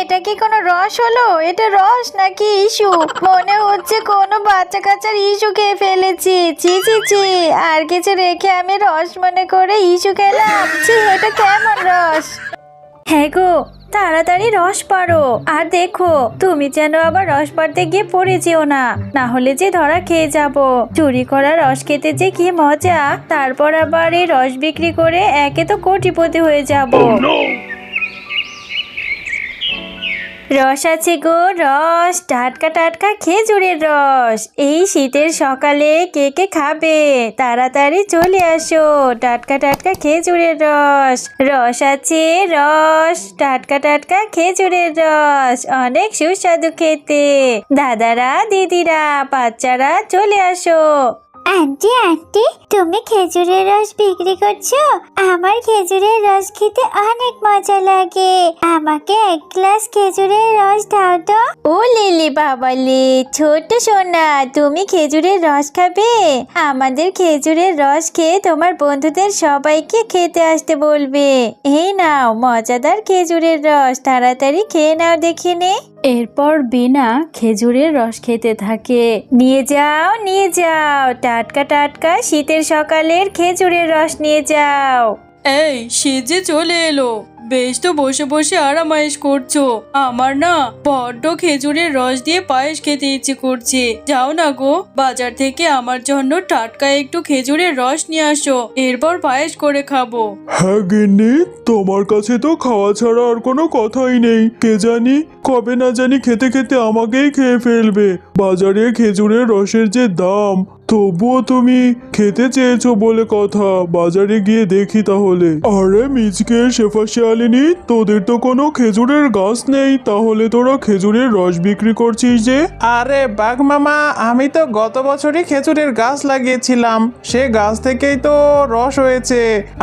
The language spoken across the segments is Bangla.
এটা কি কোনো রস হলো? এটা রস নাকি ইস্যু? মনে হচ্ছে কোনো বাচ্চা কাচ্চার ইস্যু খেয়ে ফেলেছি। ছি ছি ছি। আর কিছু রেখে আমি রস মনে করে ইস্যু খেলাম। ছি এটা কেমন রস? হ্যাঁ গো তাড়াতাড়ি রস পারো আর দেখো তুমি যেন আবার রস পারতে গিয়ে পড়ে যেও না। না হলে যে ধরা খেয়ে যাব। চুরি করা রস খেতে যে কি মজা। তারপর আবার এই রস বিক্রি করে একে তো কোটিপতি হয়ে যাব। রস আছে গো, রস। টাটকা টাটকা খেজুরের রস। এই শীতের সকালে কে কে খাবে? তাড়াতাড়ি চলে আসো। টাটকা টাটকা খেজুরের রস। রস আছে, রস। টাটকা টাটকা খেজুরের রস। অনেক সুস্বাদু খেতে। দাদারা, দিদিরা, বাচ্চারা চলে আসো। আন্টি আন্টি, তুমি খেজুরের রস বিক্রি করছ? আমার খেজুরের রস খেতে অনেক মজা লাগে। আমাকে এক গ্লাস খেজুরের রস দাও তো। ও লিলি বাবালি ছোট্ট সোনা, তুমি খেজুরের রস খাবে? আমাদের খেজুরের রস খেয়ে তোমার বন্ধুদের সবাইকে খেতে আসতে বলবে। এই নাও, মজাদার খেজুরের রস, তাড়াতাড়ি খেয়ে নাও দেখে নে। এরপর বিনা খেজুরের রস খেতে থাকে। নিয়ে যাও নিয়ে যাও, টাটকা টাটকা শীতের সকালের খেজুরের রস নিয়ে যাও। এই সে যে চলে এলো। বেশ তো বসে বসে আরামায়েশ করছ। আমার না বড্ড খেজুরের রস দিয়ে পায়েস খেতে ইচ্ছে করছে। যাও না গো, বাজার থেকে আমার জন্য টাটকা একটু খেজুরের রস নিয়ে আসো, এরপর পায়েস করে খাব। হ্যাঁ গিন্নি, তোমার কাছে তো খাওয়া ছাড়া আর কোনো কথাই নেই। কে জানি, কবে না জানি খেতে খেতে আমাকেই খেয়ে ফেলবে। বাজারে খেজুরের রসের যে দাম তবুও তুমি খেতে চেয়েছো বলে কথা। বাজারে গিয়ে দেখি তাহলে। আরে মিচকে শেফা শিয়ালিনী তোদের তো কোনো খেজুরের গাছ নেই। তাহলে তোরা খেজুরের রস বিক্রি করছিস যে? আরে বাঘ মামা আমি তো গত বছরই খেজুরের গাছ লাগিয়েছিলাম। সে গাছ থেকেই তো রস হয়েছে।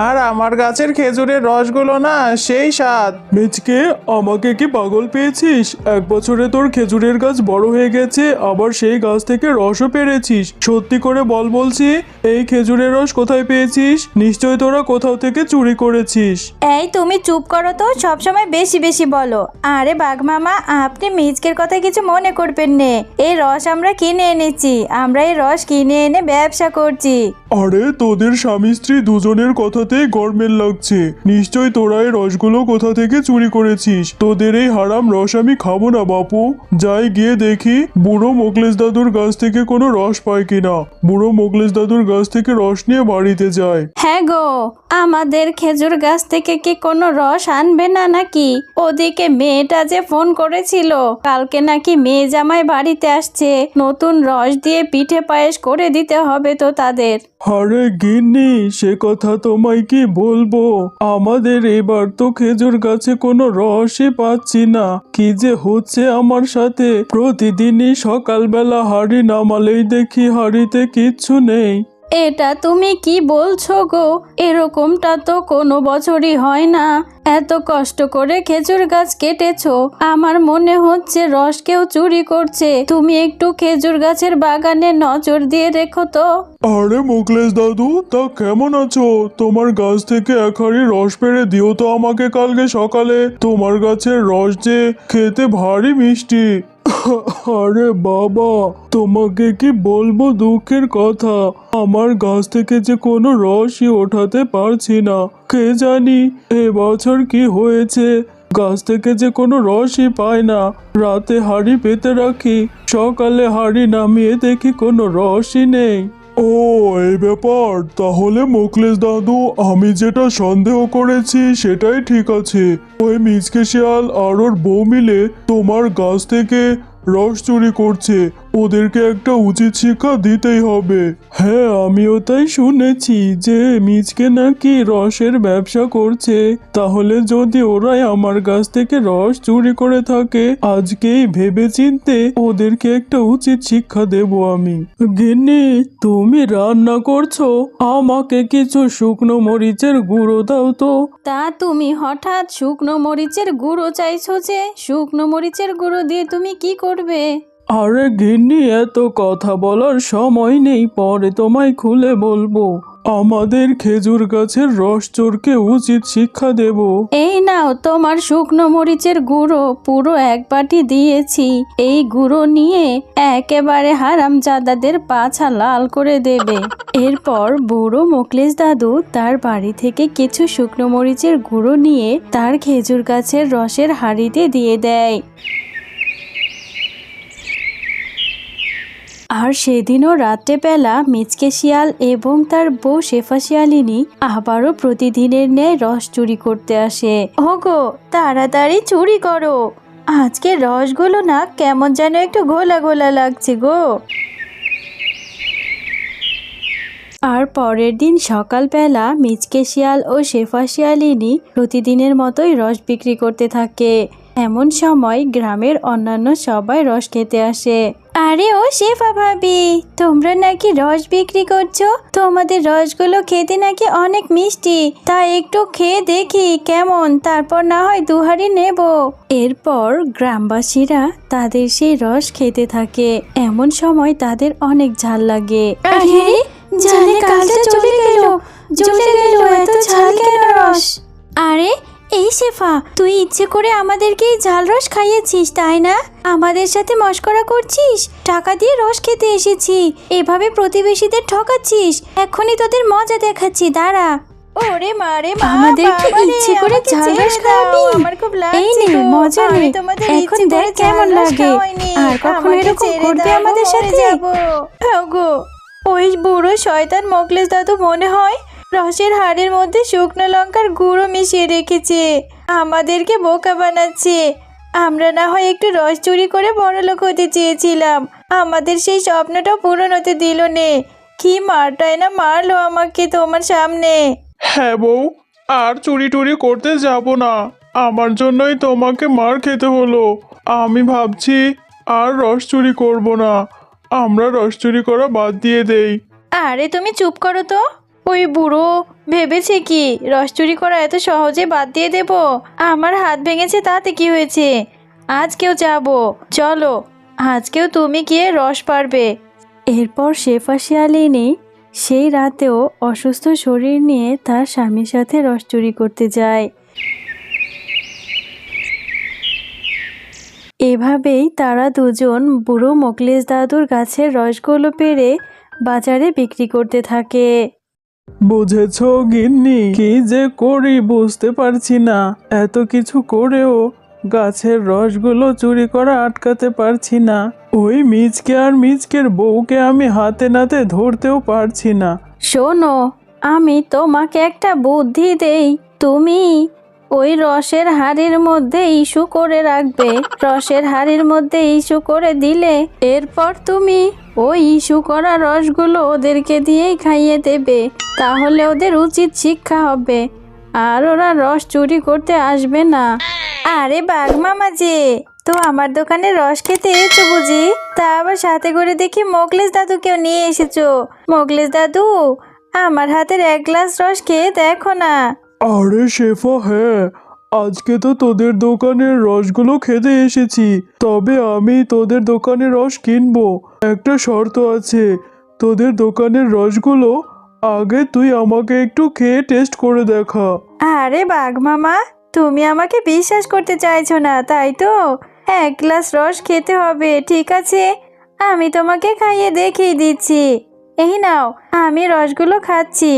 আর আমার গাছের খেজুরের রসগুলো না সেই স্বাদ। মিচকে আমাকে কি পাগল পেয়েছিস? এক বছরে তোর খেজুরের গাছ বড় হয়ে গেছে আবার সেই গাছ থেকে রসও পেরেছিস। সত্যি করে বল বলছি এই খেজুরের রস কোথায় পেয়েছিস? নিশ্চয় তোরা কোথাও থেকে চুরি করেছিস। এই তুমি চুপ করো তো সবসময় বেশি বেশি বলো। আরে বাঘ মামা আপনি মিজকের কথা কিছু মনে করবেন নে। এই রস আমরা কিনে এনেছি আমরা এই রস কিনে এনে ব্যবসা করছি। আরে তোদের স্বামী স্ত্রী দুজনের কথাতেই গরমেল লাগছে। নিশ্চয় তোরা এই রসগুলো কোথা থেকে চুরি করেছিস? তোদের এই হারাম রস আমি খাব না বাপু। যাই গিয়ে দেখি বুড়ো মোকলেশ দাদুর গাছ থেকে কোনো রস পায় কিনা। বুড়ো মোকলেশ দাদুর গাছ থেকে রস নিয়ে বাড়িতে যায়। হ্যাঁ গো আমাদের খেজুর গাছ থেকে কি কোনো রস আনবে না নাকি? ওদিকে মেয়েটা যে ফোন করেছিল কালকে নাকি মেয়ে জামাই বাড়িতে আসছে নতুন রস দিয়ে পিঠে পায়েস করে দিতে হবে তো তাদের। আরে গিন্নি সে কথা তোমায় কি বলব? আমাদের এবার তো খেজুর গাছে কোনো রসই পাচ্ছি না। কি যে হচ্ছে আমার সাথে? প্রতিদিনই সকালবেলা হাড়ি নামালেই দেখি হাড়িতে কিচ্ছু নেই। এটা তুমি কি বলছো গো? এরকমটা তো কোনো বছরই হয় না। এত কষ্ট করে খেজুর গাছ কেটেছো। আমার মনে হচ্ছে রস কেউ চুরি করছে। তুমি একটু খেজুর গাছের বাগানে নজর দিয়ে রেখো তো। আরে মুকলেশ দাদু তা কেমন আছো? তোমার গাছ থেকে এক হাঁড়ি রস পেড়ে দিও তো আমাকে কালকে সকালে। তোমার গাছের রস যে খেতে ভারী মিষ্টি। আরে বাবা, তোমাকে কি বলব দুঃখের কথা? আমার গাছ থেকে যে কোনো রসই ওঠাতে পারছি না। কে জানি এবছর কি হয়েছে? গাছ থেকে যে কোনো রসই পায় না। রাতে হাড়ি পেতে রাখি, সকালে হাড়ি নামিয়ে দেখি কোনো রসই নেই। ও এই ব্যাপার? তাহলে মোকলেশ দাদু, আমি যেটা সন্দেহ করেছি সেটাই ঠিক আছে। ওই মিচকে শিয়াল আর ওর বউ মিলে তোমার গাছ থেকে রস চুরি করছে। ওদেরকে একটা উচিত শিক্ষা দিতেই হবে। হ্যাঁ আমিও তাই শুনেছি যে মিচকে নাকি রসের ব্যবসা করছে। তাহলে যদি ওরাই আমার গাছ থেকে রস চুরি করে থাকে, আজকেই ভেবে চিনতে ওদেরকে একটা উচিত শিক্ষা দেব আমি। গিন্নি, তুমি রান্না করছ? আমাকে কিছু শুকনো মরিচের গুঁড়ো দাও তো। তা তুমি হঠাৎ শুকনো মরিচের গুঁড়ো চাইছো যে, শুকনো মরিচের গুঁড়ো দিয়ে তুমি কি করবে? আরে গিন্নি, এত কথা বলার সময় নেই, পরে তোমায় খুলে বলব। আমাদের খেজুর গাছের রস চোরকে উচিত শিক্ষা দেব। এই নাও তোমার শুকনো মরিচের গুঁড়ো, পুরো এক বাটি দিয়েছি। এই গুঁড়ো নিয়ে একেবারে হারামজাদাদের পাছা লাল করে দেবে। এরপর বুড়ো মোকলেশ দাদু তার বাড়ি থেকে কিছু শুকনো মরিচের গুঁড়ো নিয়ে তার খেজুর গাছের রসের হাঁড়িতে দিয়ে দেয়। আর সেদিনও রাত্রেবেলা মিচকে শিয়াল এবং তার বউ শেফা শিয়ালিনী আবারও প্রতিদিনের ন্যায় রস চুরি করতে আসে। ওগো, তাড়াতাড়ি চুরি করো। আজকে রসগুলো না কেমন যেন একটু গোলা গোলা লাগছে গো। আর পরের দিন সকালবেলা মিচকে শিয়াল ও শেফা শিয়ালিনী প্রতিদিনের মতোই রস বিক্রি করতে থাকে। এমন সময় গ্রামের অন্যান্য সবাই রস খেতে আসে। আরে ও শেফা ভাবি তোমরা নাকি রস বিক্রি করছ? তোমাদের রসগুলো খেতে নাকি অনেক মিষ্টি। তা একটু খেয়ে দেখি কেমন তারপর না হয় দুহারি নেব। এরপর গ্রামবাসীরা তাদের সেই রস খেতে থাকে। এমন সময় তাদের অনেক ঝাল লাগে। আরে জানে কালটা চলে গেল। চলে গেল এত ঝাল কেন রস? আরে এই শেফা তুই ইচ্ছে করে আমাদেরকে এই ঝাল রস খাইয়েছিস তাই না? আমাদের সাথে মস্করা করছিস? টাকা দিয়ে রস খেতে এসেছি। এভাবে প্রতিবেশীদের ঠকাচ্ছিস? এখনই তোদের মজা দেখাচ্ছি দাঁড়া। ওরে আমাদেরকে ইচ্ছে করে খাওয়াবি। আমার খুব এই নে মজা নে। এখন দেখ কেমন লাগে। আর কখনো এরকম করবে আমাদের সাথে? গো ওই বুড়ো শয়তান মোকলেশ দাদু মনে হয় রসের হাড়ের মধ্যে শুকনো লঙ্কার গুঁড়ো মিশিয়ে রেখেছে। আমাদেরকে বোকা বানাচ্ছে। আমরা না হয় একটু রস চুরি করে বড়লোক হতে চেয়েছিলাম। আমাদের সেই স্বপ্নটা পূরণ হতে দিল নে। কি মারটাই না মারলো আমাকে তোমার সামনে। হ্যাঁ বউ আর চুরি টুরি করতে যাব না। আমার জন্যই তোমাকে মার খেতে হলো। আমি ভাবছি আর রস চুরি করব না। আমরা রস চুরি করা বাদ দিয়ে দেই। আরে তুমি চুপ করো তো। ওই বুড়ো ভেবেছে কি, রস চুরি করা এত সহজে বাদ দিয়ে দেব? আমার হাত ভেঙেছে তাতে কি হয়েছে? আজকেও যাব, চলো। আজকেও তুমি গিয়ে রস পারবে এরপর শেফা শিয়ালিনী সেই রাতেও অসুস্থ শরীর নিয়ে তার স্বামীর সাথে রস চুরি করতে যায়। এভাবেই তারা দুজন বুড়ো মোকলেশ দাদুর গাছের রসগুলো পেরে বাজারে বিক্রি করতে থাকে। বুঝেছ গিন্নি? কি যে করি বুঝতে পারছি না। এত কিছু করেও গাছের রসগুলো চুরি করা আটকাতে পারছি না। ওই মিচকে আর মিচকের বউকে আমি হাতে নাতে ধরতেও পারছি না। শোনো, আমি তোমাকে একটা বুদ্ধি দেই। তুমি ওই রসের হাড়ির মধ্যে ইস্যু করে রাখবে। রসের হাড়ির মধ্যে ইস্যু করে দিলে এরপর তুমি ওই ইস্যু করা রসগুলো ওদেরকে দিয়েই খাইয়ে দেবে। তাহলে ওদের উচিত শিক্ষা হবে। আর ওরা রস চুরি করতে আসবে না। আরে বাঘ মামা যে, তো আমার দোকানে রস খেতে এসেছ বুঝি? তা আবার সাথে করে দেখি মোকলেশ দাদুকেও নিয়ে এসেছ। মোকলেশ দাদু, আমার হাতের এক গ্লাস রস খেয়ে দেখো না। আরে শেফা হ্যাঁ আজকে তো তোদের দোকানের রসগুলো খেতে এসেছি, তবে আমি তোদের দোকানের রস কিনবো। একটা শর্ত আছে, তোদের দোকানের রসগুলো আগে তুই আমাকে একটু খেয়ে টেস্ট করে দেখা। আরে বাঘ মামা, তুমি আমাকে বিশ্বাস করতে চাইছো না, তাই তো? এক গ্লাস রস খেতে হবে, ঠিক আছে? আমি তোমাকে খাইয়ে দেখিয়ে দিচ্ছি। এই নাও, আমি রসগুলো খাচ্ছি।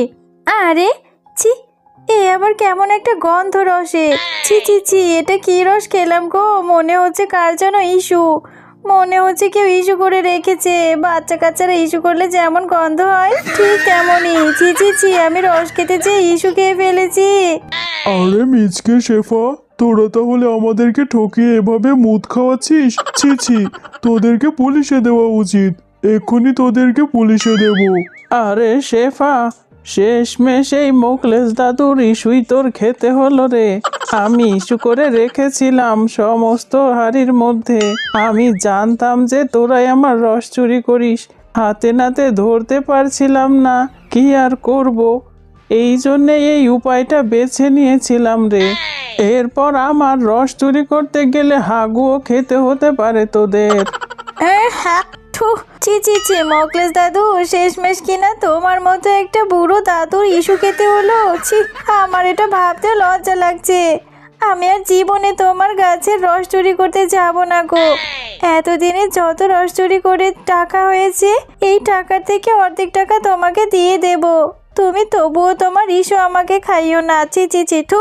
আরে, ছি আবার কেমন একটা গন্ধ রসে। ছি ছি ছি এটা কি রস খেলাম গো? মনে হচ্ছে কার যেন ইস্যু। মনে হচ্ছে কেউ ইস্যু করে রেখেছে। বাচ্চা কাচ্চারা ইস্যু করলে যেমন গন্ধ হয় ঠিক তেমনই। ছি ছি ছি আমি রস খেতে চেয়ে ইস্যু খেয়ে ফেলেছি। আরে মিচকে শেফা তোরা তাহলে আমাদেরকে ঠকিয়ে এভাবে মুদ খাওয়াচ্ছিস? ছি ছি তোদেরকে পুলিশে দেওয়া উচিত। এক্ষুনি তোদেরকে পুলিশে দেব। আরে শেফা শেষমেশ এই মোকলেশ দাদুর ইস্যুই তোর খেতে হলো রে। আমি ইস্যু করে রেখেছিলাম সমস্ত হাড়ির মধ্যে। আমি জানতাম যে তোরাই আমার রস চুরি করিস। হাতে নাতে ধরতে পারছিলাম না, কি আর করব? এই জন্যে এই উপায়টা বেছে নিয়েছিলাম রে। এরপর আমার রস চুরি করতে গেলে হাগুও খেতে হতে পারে তোদের। থু, ছি ছি ছি মকলেশ দাদু শেষমেশ কিনা তোমার মতো একটা বুড়ো দাদুর ইস্যু খেতে হলো। ছি আমার এটা ভাবতে লজ্জা লাগছে। আমি আর জীবনে তোমার গাছের রস চুরি করতে যাব না গো। এতদিনে যত রস চুরি করে টাকা হয়েছে এই টাকা থেকে অর্ধেক টাকা তোমাকে দিয়ে দেব। তুমি তবুও তোমার ইস্যু আমাকে খাইও না। ছি ছি থু।